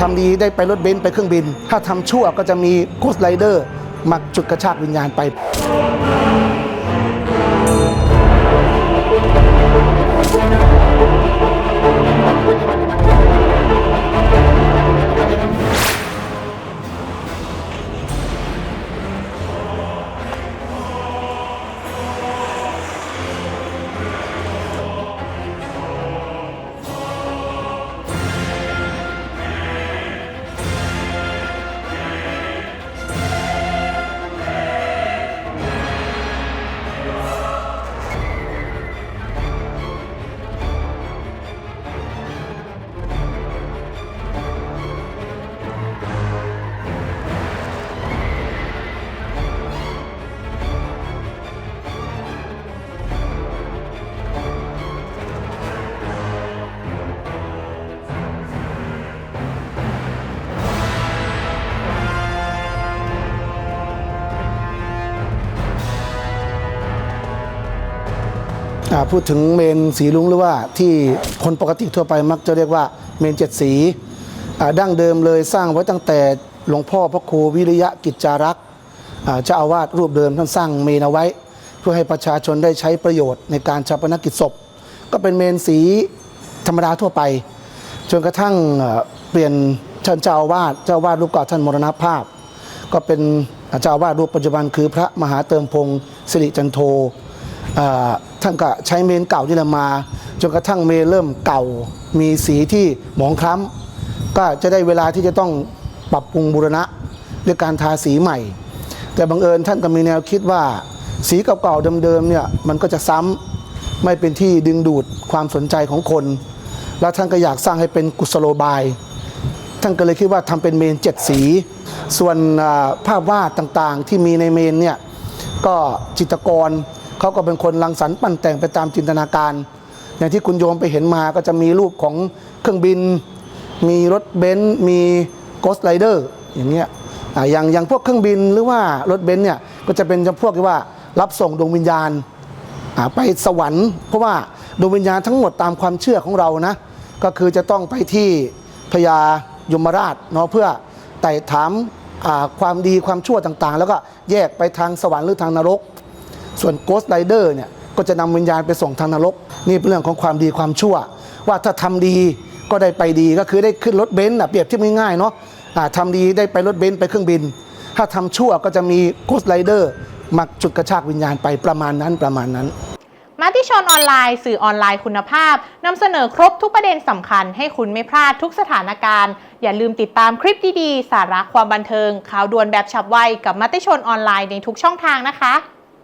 ทำดีได้ไปรถเบนซ์ไปเครื่องบิน ถ้าทำชั่วก็จะมีโกสไลเดอร์มาจุดกระชากวิญญาณไป พูดถึงเมนสีลุงหรือว่าที่คนปกติทั่วไปมักจะเรียกว่าเมนเจ็ดสีดั้งเดิมเลยสร้างไว้ตั้งแต่หลวงพ่อพระครูวิริยะกิจจารักษ์เจ้าอาวาสรูปเดิมท่านสร้างเมนเอาไว้ เพื่อให้ประชาชนได้ใช้ประโยชน์ในการชาปนกิจศพ ก็เป็นเมนสีธรรมดาทั่วไป จนกระทั่งเปลี่ยนท่านเจ้าอาวาสเจ้าอาวาสรูปเก่าท่านมรณภาพ ก็เป็นเจ้าอาวาสรูปปัจจุบันคือพระมหาเติมพงศ์สิริจันโทอ่อ ท่านก็ใช้เมนเก่านี่แหละมา จนกระทั่งเมนเริ่มเก่า มีสีที่หมองคล้ำก็จะได้เวลาที่จะต้องปรับปรุงบูรณะด้วยการทาสีใหม่ แต่บังเอิญท่านก็มีแนวคิดว่า สีเก่าๆเดิมๆเนี่ยมันก็จะซ้ำไม่เป็นที่ดึงดูดความสนใจของคน แล้วท่านก็อยากสร้างให้เป็นกุศโลบาย ท่านก็เลยคิดว่าทำเป็นเมนเจ็ดสี ส่วนภาพวาดต่างๆที่มีในเมนเนี่ยก็จิตรกร เขาก็เป็นคนรังสรรค์ปั้นแต่งไปตามจินตนาการ อย่างที่คุณโยมไปเห็นมาก็จะมีรูปของเครื่องบิน มีรถเบนซ์มีโกสไ r เดอร์อย่างเงี้ยอย่างอย่างพวกเครื่องบินหรือว่ารถเบนซ์เนี่ยก็จะเป็นจำพวกที่ว่ารับส่งดวงวิญญาณไปสวรรค์ เพราะว่าดวงวิญญาณทั้งหมดตามความเชื่อของเรานะก็คือจะต้องไปที่พญายมราชเนาะเพื่อไต่ถามความดีความชั่วต่างๆ แล้วก็แยกไปทางสวรรค์หรือทางนรก ส่วนโกสไ r เดอร์เนี่ยก็จะนำวิญญาณไปส่งทางนรก นี่เป็นเรื่องของความดีความชั่ว ว่าถ้าทำดีก็ได้ไปดีก็คือได้ขึ้นรถเบนซ์นะเปรียบเทียบง่ายๆเนาะอ่าทำดีได้ไปรถเบนซ์ไปเครื่องบิน ถ้าทำชั่วก็จะมีโกสไ r เดอร์มาจุดกระชากวิญญาณไปประมาณนั้นประมาณนั้นมาติชนออนไลน์ สื่อออนไลน์คุณภาพนำเสนอครบทุกประเด็นสำคัญให้คุณไม่พลาดทุกสถานการณ์ อย่าลืมติดตามคลิปดีๆ สาระความบันเทิง ข่าวด่วนแบบฉับไวกับมาติชนออนไลน์ในทุกช่องทางนะคะ